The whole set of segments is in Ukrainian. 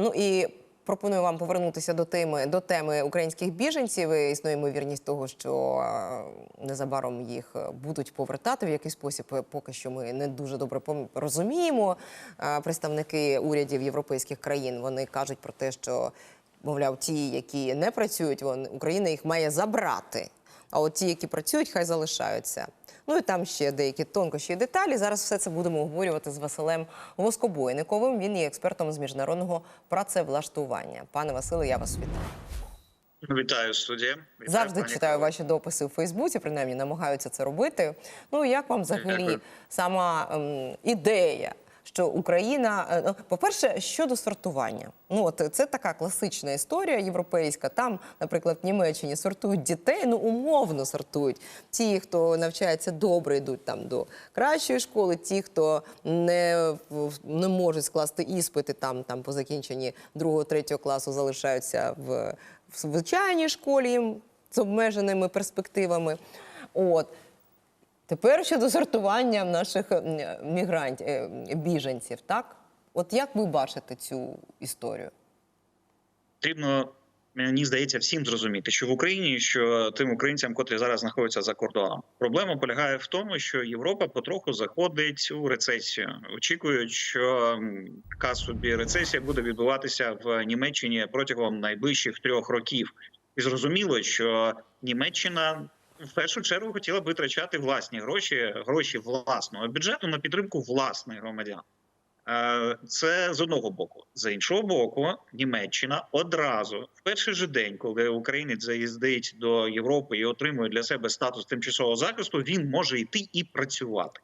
Ну і пропоную вам повернутися до теми до теми українських біженців. Існує ймовірність того, що незабаром їх будуть повертати в якийсь спосіб. Поки що ми не дуже добре розуміємо. Представники урядів європейських країн вони кажуть про те, що мовляв, ті, які не працюють, вон Україна їх має забрати. А от ті, які працюють, хай залишаються. Ну і там ще деякі тонкощі і деталі. Зараз все це будемо обговорювати з Василем Воскобойниковим. Він є експертом з міжнародного працевлаштування. Пане Василе, я вас вітаю. Вітаю студія. Вітаю, Завжди пані читаю ваші дописи у Фейсбуці, принаймні намагаються це робити. Ну як вам взагалі Дякую. сама ем, ідея? Що Україна, е, ну, по-перше, щодо сортування, ну от це така класична історія європейська. Там, наприклад, в Німеччині сортують дітей, ну умовно сортують. Ті, хто навчається добре, йдуть там до кращої школи. Ті, хто не, не можуть скласти іспити, там, там по закінченні другого, третього класу залишаються в, в звичайній школі з обмеженими перспективами. От. Тепер щодо сортування наших мігрантів, е, біженців, так? От як ви бачите цю історію? Потрібно, мені здається, всім зрозуміти, що в Україні, що тим українцям, котрі зараз знаходяться за кордоном, проблема полягає в тому, що Європа потроху заходить у рецесію. Очікують, що така собі рецесія буде відбуватися в Німеччині протягом найближчих трьох років. І зрозуміло, що Німеччина. В першу чергу хотіла б витрачати власні гроші, гроші власного бюджету на підтримку власних громадян. Е, Це з одного боку. З іншого боку, Німеччина одразу в перший же день, коли українець заїздить до Європи і отримує для себе статус тимчасового захисту, він може йти і працювати.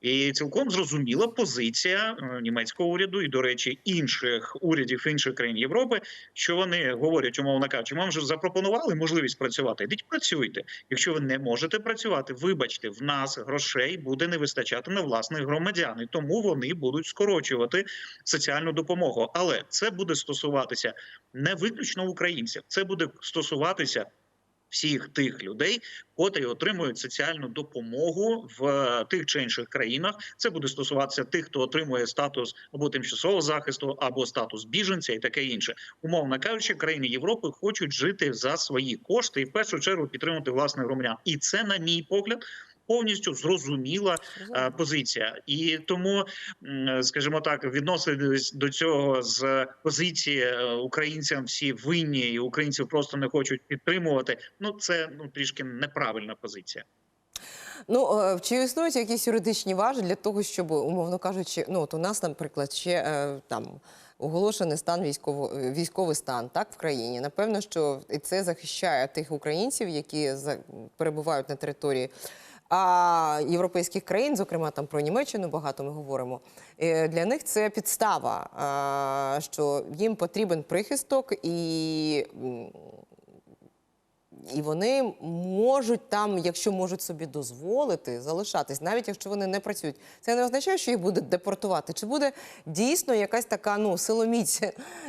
І цілком зрозуміла позиція е, німецького уряду і, до речі, інших урядів інших країн Європи, що вони говорять, умовно кажучи, вам же запропонували можливість працювати. Йдіть працюйте. Якщо ви не можете працювати, вибачте, в нас грошей буде не вистачати на власних громадян, і тому вони будуть скорочувати соціальну допомогу. Але це буде стосуватися не виключно українців, це буде стосуватися. Всіх тих людей, котрі отримують соціальну допомогу в е, тих чи інших країнах, це буде стосуватися тих, хто отримує статус або тимчасового захисту, або статус біженця, і таке інше. Умовно кажучи, країни Європи хочуть жити за свої кошти і в першу чергу підтримати власних громадян. І це, на мій погляд, повністю зрозуміла е, позиція. І тому, скажімо так, відноситись до цього з позиції е, українцям всі винні, і українців просто не хочуть підтримувати. Ну це ну трішки неправильна позиція. Ну е, чи існують якісь юридичні важелі для того, щоб, умовно кажучи, ну от у нас, наприклад, ще там. Оголошений стан військово військовий стан так в країні. Напевно, що і це захищає тих українців, які перебувають на території а, європейських країн, зокрема там про Німеччину багато ми говоримо. Е, Для них це підстава, що їм потрібен прихисток і. і вони можуть там, якщо можуть собі дозволити, залишатись, навіть якщо вони не працюють. Це не означає, що їх будуть депортувати. Чи буде дійсно якась така ну силоміць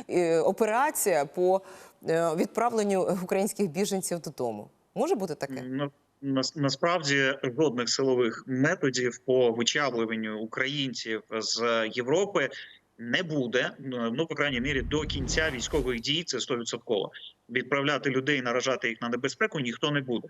е, операція по е, відправленню українських біженців додому? Може бути таке? Нас- насправді жодних силових методів по вичавленню українців з Європи не буде. Ну по крайній мірі до кінця військових дій це 100%. Відправляти людей, наражати їх на небезпеку ніхто не буде.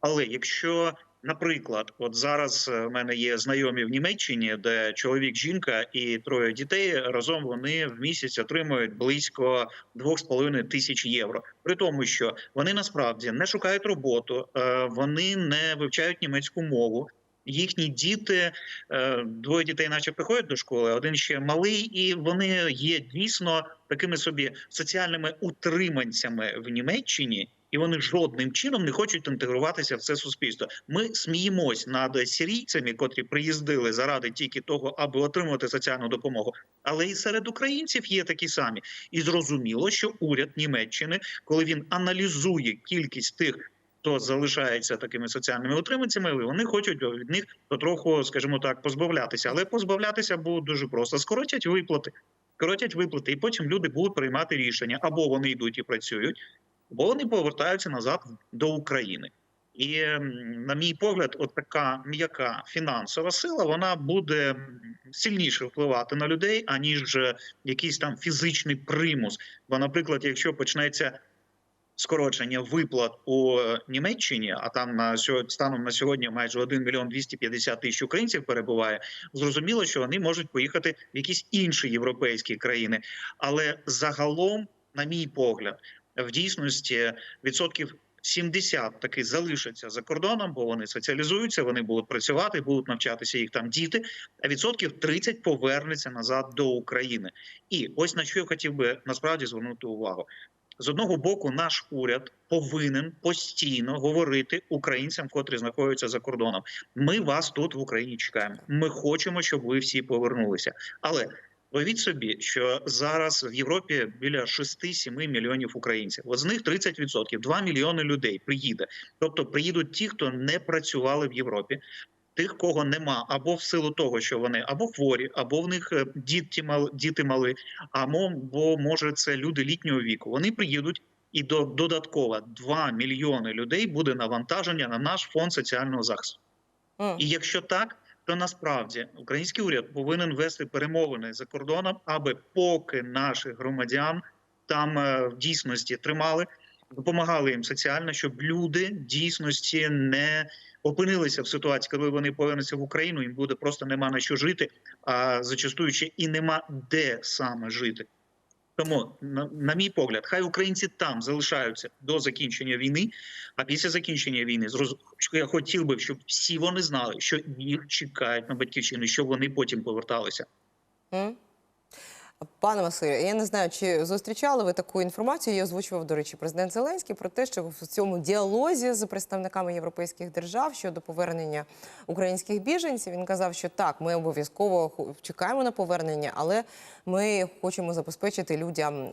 Але якщо, наприклад, от зараз е, в мене є знайомі в Німеччині, де чоловік, жінка і троє дітей разом вони в місяць отримують близько 2,5 тисяч євро. При тому, що вони насправді не шукають роботу, е, вони не вивчають німецьку мову. Їхні діти, е, двоє дітей, наче приходять до школи, один ще малий, і вони є дійсно такими собі соціальними утриманцями в Німеччині, і вони жодним чином не хочуть інтегруватися в це суспільство. Ми сміємось над сирійцями, котрі приїздили заради тільки того, аби отримувати соціальну допомогу. Але і серед українців є такі самі. І зрозуміло, що уряд Німеччини, коли він аналізує кількість тих. Хто залишається такими соціальними утриманцями, вони хочуть від них потроху, скажімо так, позбавлятися, але позбавлятися будуть дуже просто. Скоротять виплати, скоротять виплати, і потім люди будуть приймати рішення або вони йдуть і працюють, або вони повертаються назад до України. І, на мій погляд, от така м'яка фінансова сила вона буде сильніше впливати на людей, аніж е, якийсь там фізичний примус. Бо, наприклад, якщо почнеться скорочення виплат у е, Німеччині, а там на сьо- станом на сьогодні майже 1 мільйон 250 тисяч українців перебуває, зрозуміло, що вони можуть поїхати в якісь інші європейські країни. Але загалом, на мій погляд, в дійсності відсотків 70 таки залишаться за кордоном, бо вони соціалізуються, вони будуть працювати, будуть навчатися їх там діти. А відсотків 30 повернеться назад до України. І ось на що я хотів би насправді звернути увагу. З одного боку, наш уряд повинен постійно говорити українцям, котрі знаходяться за кордоном. Ми вас тут в Україні чекаємо. Ми хочемо, щоб ви всі повернулися. Але уявіть собі, що зараз в Європі біля 6-7 мільйонів українців. От з них 30%, 2 мільйони людей приїде. Тобто приїдуть ті, хто не працювали в Європі. Тих, кого нема, або в силу того, що вони або хворі, або в них е, діти мали, діти мали, або може це люди літнього віку. Вони приїдуть і до додатково 2 мільйони людей буде навантаження на наш фонд соціального захисту. М. І якщо так, то насправді український уряд повинен вести перемовини за кордоном, аби поки наших громадян там е, в дійсності тримали, допомагали їм соціально, щоб люди в дійсності не опинилися в ситуації, коли вони повернуться в Україну, їм буде просто нема на що жити, а зачастую ще і нема де саме жити. Тому, на, на мій погляд, хай українці там залишаються до закінчення війни. А після закінчення війни я хотів би, щоб всі вони знали, що їх чекають на батьківщину, щоб вони потім поверталися. Пане Василю, я не знаю, чи зустрічали ви таку інформацію. Її озвучував, до речі, президент Зеленський про те, що в цьому діалозі з представниками європейських держав щодо повернення українських біженців він казав, що так, ми обов'язково чекаємо на повернення, але ми хочемо забезпечити людям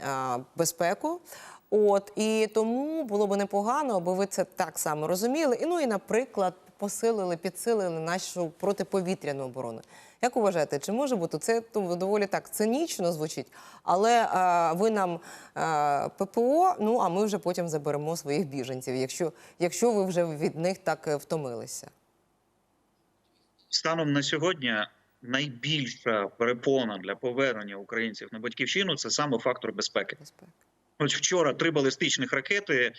безпеку. От і тому було б непогано, аби ви це так само розуміли. І ну і, наприклад, посилили, підсилили нашу протиповітряну оборону. Як вважаєте, чи може бути це ну, доволі так цинічно звучить, але е, ви нам е, ППО, ну а ми вже потім заберемо своїх біженців, якщо, якщо ви вже від них так е, втомилися. Станом на сьогодні найбільша перепона для повернення українців на батьківщину це саме фактор безпеки. Безпека. Ось вчора три балістичних ракети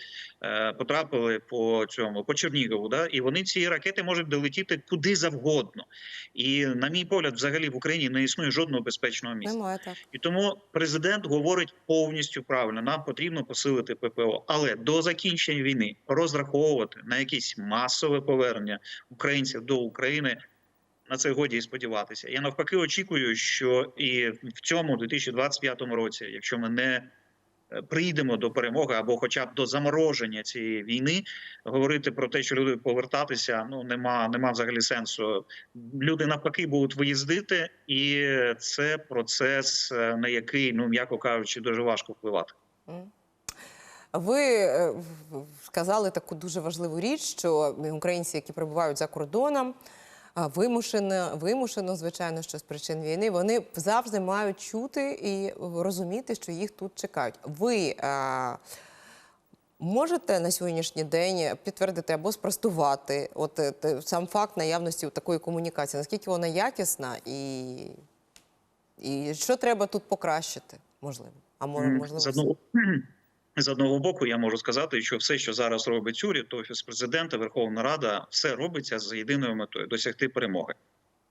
е, потрапили по цьому по Чернігову. Да? І вони ці ракети можуть долетіти куди завгодно. І на мій погляд, взагалі в Україні не існує жодного безпечного місця. Немає так. І тому президент говорить повністю правильно. Нам потрібно посилити ППО, але до закінчення війни розраховувати на якесь масове повернення українців до України. На це годі і сподіватися. Я навпаки очікую, що і в цьому 2025 році, якщо ми не прийдемо до перемоги або, хоча б до замороження цієї війни, говорити про те, що люди повертатися, ну нема, нема взагалі сенсу. Люди навпаки будуть виїздити, і це процес, е, на який, ну м'яко кажучи, дуже важко впливати. Ви е, сказали таку дуже важливу річ, що українці, які перебувають за кордоном, вимушено, вимушено, звичайно, що з причин війни, вони завжди мають чути і розуміти, що їх тут чекають. Ви е, можете на сьогоднішній день підтвердити або спростувати от е, сам факт наявності такої комунікації, наскільки вона якісна, і, і що треба тут покращити, можливо, а може, можливо, з одного боку, я можу сказати, що все, що зараз робить уряд, офіс президента, Верховна Рада, все робиться з єдиною метою досягти перемоги.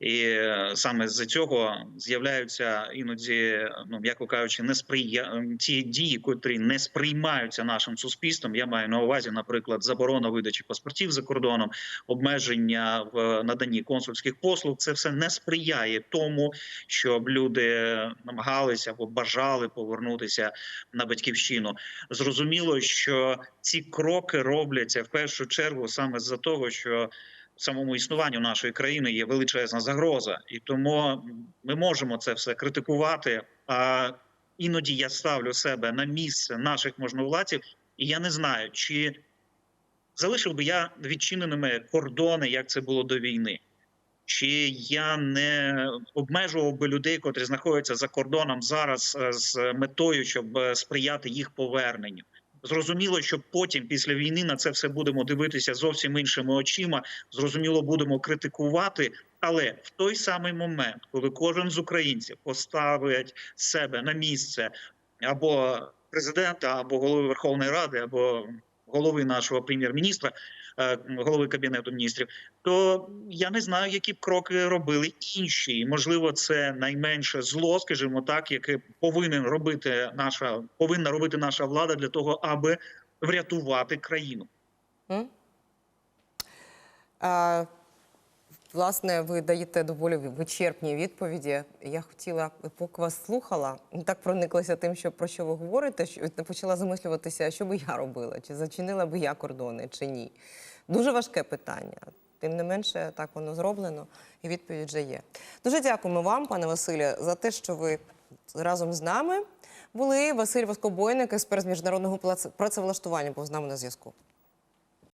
І е, саме з цього з'являються іноді, ну м'яко кажучи, не сприя... ті дії, котрі не сприймаються нашим суспільством. Я маю на увазі, наприклад, заборона видачі паспортів за кордоном, обмеження в наданні консульських послуг. Це все не сприяє тому, щоб люди намагалися або бажали повернутися на батьківщину. Зрозуміло, що ці кроки робляться в першу чергу саме з-за того, що самому існуванню нашої країни є величезна загроза, і тому ми можемо це все критикувати. А іноді я ставлю себе на місце наших можновладців, і я не знаю, чи залишив би я відчиненими кордони, як це було до війни. Чи я не обмежував би людей, котрі знаходяться за кордоном зараз е, з метою, щоб е, сприяти їх поверненню? Зрозуміло, що потім, після війни, на це все будемо дивитися зовсім іншими очима. Зрозуміло, будемо критикувати. Але в той самий момент, коли кожен з українців поставить себе на місце або президента, або голови Верховної Ради, або голови нашого прем'єр-міністра, голови кабінету міністрів, то я не знаю, які б кроки робили інші. Можливо, це найменше зло, скажімо так, яке повинен робити наша повинна робити наша влада для того, аби врятувати країну. Mm. А, власне, ви даєте доволі вичерпні відповіді. Я хотіла, поки вас слухала, так прониклася тим, що про що ви говорите, що почала замислюватися, що би я робила, чи зачинила би я кордони, чи ні. Дуже важке питання. Тим не менше, так воно зроблено, і відповідь вже є. Дуже дякуємо вам, пане Василе, за те, що ви разом з нами були. Василь Воскобойник, експерт з міжнародного працевлаштування, був з нами на зв'язку.